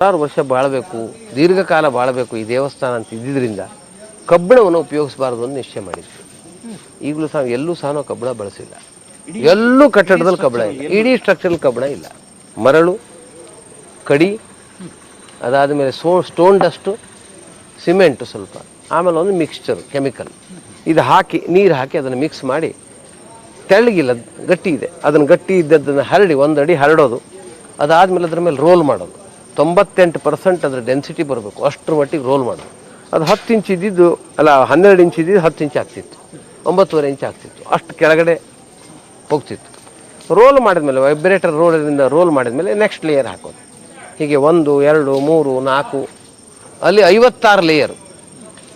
ಸಾವಿರಾರು ವರ್ಷ ಬಾಳಬೇಕು ದೀರ್ಘಕಾಲ ಬಾಳಬೇಕು ಈ ದೇವಸ್ಥಾನ ಅಂತ ಇದ್ದಿದ್ದರಿಂದ ಕಬ್ಬಿಣವನ್ನು ಉಪಯೋಗಿಸಬಾರದು ಅಂತ ನಿಶ್ಚಯ ಮಾಡಿದ್ವಿ ಈಗಲೂ ಸಹ ಎಲ್ಲೂ ಸಹ ನಾವು ಕಬ್ಬಿಣ ಬಳಸಿಲ್ಲ. ಎಲ್ಲೂ ಕಟ್ಟಡದಲ್ಲಿ ಕಬ್ಬಿಣ ಇಲ್ಲ. ಇಡೀ ಸ್ಟ್ರಕ್ಚರ್ ಕಬ್ಬಿಣ ಇಲ್ಲ. ಮರಳು ಕಡಿ ಅದಾದಮೇಲೆ ಸೋ ಸ್ಟೋನ್ ಡಸ್ಟು ಸಿಮೆಂಟು ಸ್ವಲ್ಪ. ಆಮೇಲೆ ಒಂದು ಮಿಕ್ಸ್ಚರ್ ಕೆಮಿಕಲ್ ಇದು ಹಾಕಿ ನೀರು ಹಾಕಿ ಅದನ್ನು ಮಿಕ್ಸ್ ಮಾಡಿ ತೆಳ್ಳಗಿಲ್ಲ ಗಟ್ಟಿ ಇದೆ. ಅದನ್ನು ಗಟ್ಟಿ ಇದ್ದದ್ದನ್ನು ಹರಡಿ ಒಂದು ಅಡಿ ಹರಡೋದು. ಅದಾದಮೇಲೆ ಅದ್ರ ಮೇಲೆ ರೋಲ್ ಮಾಡೋದು. ತೊಂಬತ್ತೆಂಟು ಪರ್ಸೆಂಟ್ ಅದರ ಡೆನ್ಸಿಟಿ ಬರಬೇಕು. ಅಷ್ಟರ ಮಟ್ಟಿಗೆ ರೋಲ್ ಮಾಡೋದು ಅದು ಹತ್ತು ಇಂಚ್ ಇದ್ದಿದ್ದು, ಅಲ್ಲ, ಹನ್ನೆರಡು ಇಂಚ್ ಇದ್ದಿದ್ದು ಹತ್ತು ಇಂಚ್ ಆಗ್ತಿತ್ತು. ಒಂಬತ್ತುವರೆ ಇಂಚ್ ಆಗ್ತಿತ್ತು. ಅಷ್ಟು ಕೆಳಗಡೆ ಹೋಗ್ತಿತ್ತು. ರೋಲ್ ಮಾಡಿದ್ಮೇಲೆ ವೈಬ್ರೇಟರ್ ರೋಲಿಂದ ರೋಲ್ ಮಾಡಿದ್ಮೇಲೆ ನೆಕ್ಸ್ಟ್ ಲೇಯರ್ ಹಾಕೋದು. ಹೀಗೆ ಒಂದು, ಎರಡು, ಮೂರು, ನಾಲ್ಕು, ಅಲ್ಲಿ ಐವತ್ತಾರು ಲೇಯರ್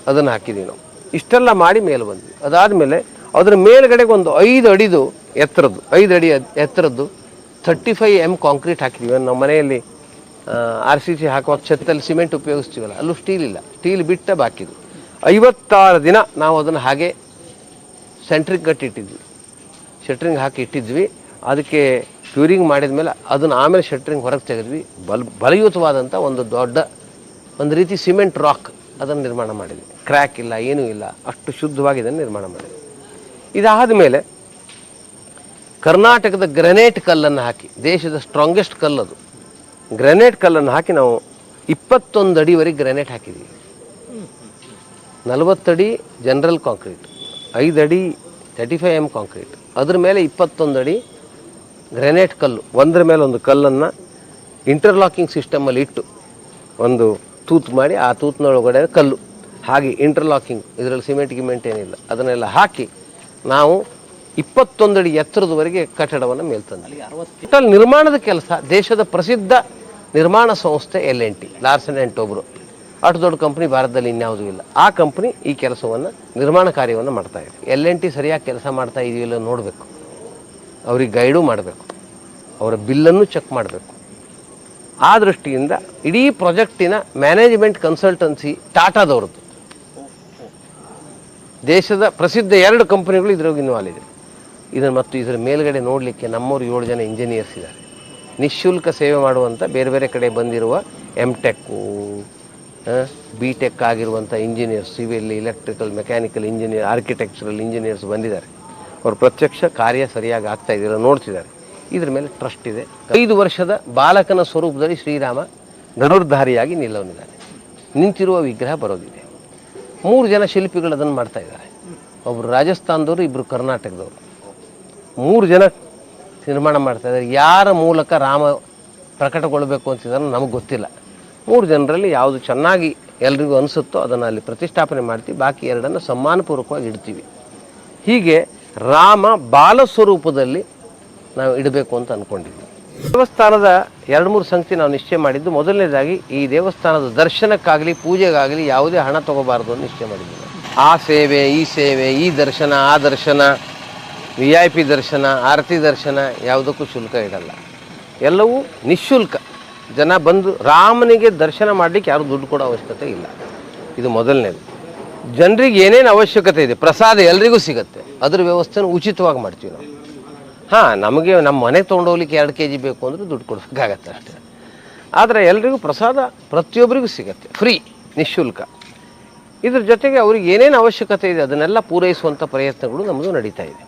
ಅದನ್ನು ಹಾಕಿದ್ದೀವಿ ನಾವು. ಇಷ್ಟೆಲ್ಲ ಮಾಡಿ ಮೇಲೆ ಬಂದ್ವಿ. ಅದಾದಮೇಲೆ ಅದರ ಮೇಲ್ಗಡೆಗೆ ಒಂದು ಐದು ಅಡಿದು ಎತ್ತರದ್ದು, ಐದು ಅಡಿ ಎತ್- ಎತ್ತರದ್ದು ಥರ್ಟಿ ಫೈವ್ ಎಂ ಕಾಂಕ್ರೀಟ್ ಹಾಕಿದ್ದೀವಿ. ನಮ್ಮ ಮನೆಯಲ್ಲಿ ಆರ್ ಸಿ ಸಿ ಹಾಕುವಾಗ ಛತ್ತಲ್ಲಿ ಸಿಮೆಂಟ್ ಉಪಯೋಗಿಸ್ತೀವಲ್ಲ, ಅಲ್ಲೂ ಸ್ಟೀಲ್ ಇಲ್ಲ. ಸ್ಟೀಲ್ ಬಿಟ್ಟ ಬಾಕಿದು ಐವತ್ತಾರು ದಿನ ನಾವು ಅದನ್ನು ಹಾಗೆ ಸೆಂಟ್ರಿಗೆ ಕಟ್ಟಿಟ್ಟಿದ್ವಿ ಶಟ್ರಿಂಗ್ ಹಾಕಿ ಇಟ್ಟಿದ್ವಿ. ಅದಕ್ಕೆ ಕ್ಯೂರಿಂಗ್ ಮಾಡಿದ ಮೇಲೆ ಅದನ್ನು ಆಮೇಲೆ ಶಟ್ರಿಂಗ್ ಹೊರಗೆ ತೆಗೆದ್ವಿ. ಬಲ್ ಬಲಯುತವಾದಂಥ ಒಂದು ದೊಡ್ಡ, ಒಂದು ರೀತಿ ಸಿಮೆಂಟ್ ರಾಕ್ ಅದನ್ನು ನಿರ್ಮಾಣ ಮಾಡಿದ್ವಿ. ಕ್ರ್ಯಾಕ್ ಇಲ್ಲ, ಏನೂ ಇಲ್ಲ. ಅಷ್ಟು ಶುದ್ಧವಾಗಿ ಇದನ್ನು ನಿರ್ಮಾಣ ಮಾಡಿದ್ವಿ. ಇದಾದ ಮೇಲೆ ಕರ್ನಾಟಕದ ಗ್ರನೇಟ್ ಕಲ್ಲನ್ನು ಹಾಕಿ, ದೇಶದ ಸ್ಟ್ರಾಂಗೆಸ್ಟ್ ಕಲ್ಲದು. ಗ್ರನೇಟ್ ಕಲ್ಲನ್ನು ಹಾಕಿ ನಾವು ಇಪ್ಪತ್ತೊಂದು ಅಡಿವರೆಗೆ ಗ್ರನೇಟ್ ಹಾಕಿದ್ದೀವಿ. ನಲವತ್ತಡಿ ಜನರಲ್ ಕಾಂಕ್ರೀಟ್, ಐದು ಅಡಿ ತರ್ಟಿ ಫೈವ್ ಎಂ ಕಾಂಕ್ರೀಟ್. ಅದ್ರ ಮೇಲೆ ಇಪ್ಪತ್ತೊಂದು ಅಡಿ ಗ್ರೆನೇಟ್ ಕಲ್ಲು. ಒಂದರ ಮೇಲೆ ಒಂದು ಕಲ್ಲನ್ನು ಇಂಟರ್ಲಾಕಿಂಗ್ ಸಿಸ್ಟಮಲ್ಲಿ ಇಟ್ಟು ಒಂದು ತೂತು ಮಾಡಿ ಆ ತೂತಿನೊಳಗಡೆ ಕಲ್ಲು. ಹಾಗೆ ಇಂಟರ್ಲಾಕಿಂಗ್ ಇದರಲ್ಲಿ ಸಿಮೆಂಟ್ ಗಿಮೆಂಟ್ ಏನಿಲ್ಲ. ಅದನ್ನೆಲ್ಲ ಹಾಕಿ ನಾವು ಇಪ್ಪತ್ತೊಂದು ಅಡಿ ಎತ್ತರದವರೆಗೆ ಕಟ್ಟಡವನ್ನು ಮೇಲ್ತಂದ್ವಿ ಟೋಟಲ್ ನಿರ್ಮಾಣದ ಕೆಲಸ ದೇಶದ ಪ್ರಸಿದ್ಧ ನಿರ್ಮಾಣ ಸಂಸ್ಥೆ L N T Larsen and Toubro ಅಷ್ಟು ದೊಡ್ಡ ಕಂಪ್ನಿ ಭಾರತದಲ್ಲಿ ಇನ್ಯಾವುದೂ ಇಲ್ಲ. ಆ ಕಂಪ್ನಿ ಈ ಕೆಲಸವನ್ನು, ನಿರ್ಮಾಣ ಕಾರ್ಯವನ್ನು ಮಾಡ್ತಾ ಇದೆ. ಎಲ್ ಎನ್ ಟಿ ಸರಿಯಾಗಿ ಕೆಲಸ ಮಾಡ್ತಾ ಇದೆಯಲ್ಲ ನೋಡಬೇಕು. ಅವ್ರಿಗೆ ಗೈಡು ಮಾಡಬೇಕು. ಅವರ ಬಿಲ್ಲನ್ನು ಚೆಕ್ ಮಾಡಬೇಕು. ಆ ದೃಷ್ಟಿಯಿಂದ ಇಡೀ ಪ್ರಾಜೆಕ್ಟಿನ ಮ್ಯಾನೇಜ್ಮೆಂಟ್ ಕನ್ಸಲ್ಟೆನ್ಸಿ ಟಾಟಾದವ್ರದ್ದು ದೇಶದ ಪ್ರಸಿದ್ಧ ಎರಡು ಕಂಪನಿಗಳು ಇದ್ರೊಳಗೆ ಇನ್ವಾಲ್ವ್ ಇದೆ. ಇದನ್ನು ಮತ್ತು ಇದರ ಮೇಲ್ಗಡೆ ನೋಡಲಿಕ್ಕೆ ನಮ್ಮೂರು ಏಳು ಜನ ಇಂಜಿನಿಯರ್ಸ್ ಇದ್ದಾರೆ. ನಿಶುಲ್ಕ ಸೇವೆ ಮಾಡುವಂಥ ಬೇರೆ ಬೇರೆ ಕಡೆ ಬಂದಿರುವ ಎಂ ಟೆಕ್ಕು ಬಿ ಟೆಕ್ ಆಗಿರುವಂಥ engineers civil electrical mechanical engineer architectural engineers ಬಂದಿದ್ದಾರೆ. ಅವರು ಪ್ರತ್ಯಕ್ಷ ಕಾರ್ಯ ಸರಿಯಾಗಿ ಆಗ್ತಾ ಇದ್ದೀರ ನೋಡ್ತಿದ್ದಾರೆ. ಇದ್ರ ಮೇಲೆ ಟ್ರಸ್ಟ್ ಇದೆ. ಐದು ವರ್ಷದ ಬಾಲಕನ ಸ್ವರೂಪದಲ್ಲಿ ಶ್ರೀರಾಮ ಧನುರ್ಧಾರಿಯಾಗಿ ನಿಲ್ಲವನಿದ್ದಾನೆ ನಿಂತಿರುವ ವಿಗ್ರಹ ಬರೋದಿದೆ. ಮೂರು ಜನ ಶಿಲ್ಪಿಗಳು ಅದನ್ನು ಮಾಡ್ತಾ ಇದ್ದಾರೆ. ಒಬ್ಬರು ರಾಜಸ್ಥಾನದವರು ಇಬ್ಬರು ಕರ್ನಾಟಕದವರು. ಮೂರು ಜನ ನಿರ್ಮಾಣ ಮಾಡ್ತಾ ಇದ್ದಾರೆ. ಯಾರ ಮೂಲಕ ರಾಮ ಪ್ರಕಟಗೊಳ್ಳಬೇಕು ಅಂತಿದ್ದಾರೋ ನಮಗೆ ಗೊತ್ತಿಲ್ಲ. ಮೂರು ಜನರಲ್ಲಿ ಯಾವುದು ಚೆನ್ನಾಗಿ ಎಲ್ರಿಗೂ ಅನಿಸುತ್ತೋ ಅದನ್ನು ಅಲ್ಲಿ ಪ್ರತಿಷ್ಠಾಪನೆ ಮಾಡ್ತೀವಿ. ಬಾಕಿ ಎರಡನ್ನು ಸಮ್ಮಾನಪೂರ್ವಕವಾಗಿ ಇಡ್ತೀವಿ. ಹೀಗೆ ರಾಮ ಬಾಲ ಸ್ವರೂಪದಲ್ಲಿ ನಾವು ಇಡಬೇಕು ಅಂತ ಅಂದ್ಕೊಂಡಿದ್ವಿ ದೇವಸ್ಥಾನದ ಎರಡು ಮೂರು ಸಂಖ್ಯೆ ನಾವು ನಿಶ್ಚಯ ಮಾಡಿದ್ದು. ಮೊದಲನೇದಾಗಿ ಈ ದೇವಸ್ಥಾನದ ದರ್ಶನಕ್ಕಾಗಲಿ, ಪೂಜೆಗಾಗಲಿ ಯಾವುದೇ ಹಣ ತಗೋಬಾರ್ದು ಅಂತ ನಿಶ್ಚಯ ಮಾಡಿದ್ದೀವಿ ಆ ಸೇವೆ, ಈ ಸೇವೆ, ಈ ದರ್ಶನ, ಆ ದರ್ಶನ ವಿ ಐ ಪಿ ದರ್ಶನ, ಆರತಿ ದರ್ಶನ ಯಾವುದಕ್ಕೂ ಶುಲ್ಕ ಇಡಲ್ಲ. ಎಲ್ಲವೂ ನಿಶುಲ್ಕ. ಜನ ಬಂದು ರಾಮನಿಗೆ ದರ್ಶನ ಮಾಡಲಿಕ್ಕೆ ಯಾರು ದುಡ್ಡು ಕೊಡೋ ಅವಶ್ಯಕತೆ ಇಲ್ಲ. ಇದು ಮೊದಲನೇದು. ಜನರಿಗೆ ಏನೇನು ಅವಶ್ಯಕತೆ ಇದೆ, ಪ್ರಸಾದ ಎಲ್ರಿಗೂ ಸಿಗುತ್ತೆ. ಅದ್ರ ವ್ಯವಸ್ಥೆನ ಉಚಿತವಾಗಿ ಮಾಡ್ತೀವಿ ನಾವು. ಹಾಂ, ನಮಗೆ ನಮ್ಮ ಮನೆ ತೊಗೊಂಡೋಗ್ಲಿಕ್ಕೆ ಎರಡು ಕೆ ಜಿ ಬೇಕು ಅಂದರೆ ದುಡ್ಡು ಕೊಡಬೇಕಾಗತ್ತೆ ಅಷ್ಟೇ. ಆದರೆ ಎಲ್ರಿಗೂ ಪ್ರಸಾದ ಪ್ರತಿಯೊಬ್ಬರಿಗೂ ಸಿಗುತ್ತೆ. ಫ್ರೀ, ನಿಶುಲ್ಕ. ಇದ್ರ ಜೊತೆಗೆ ಅವ್ರಿಗೆ ಏನೇನು ಅವಶ್ಯಕತೆ ಇದೆ, ಅದನ್ನೆಲ್ಲ ಪೂರೈಸುವಂಥ ಪ್ರಯತ್ನಗಳು ನಮ್ಮದು ನಡೀತಾ ಇದೆ.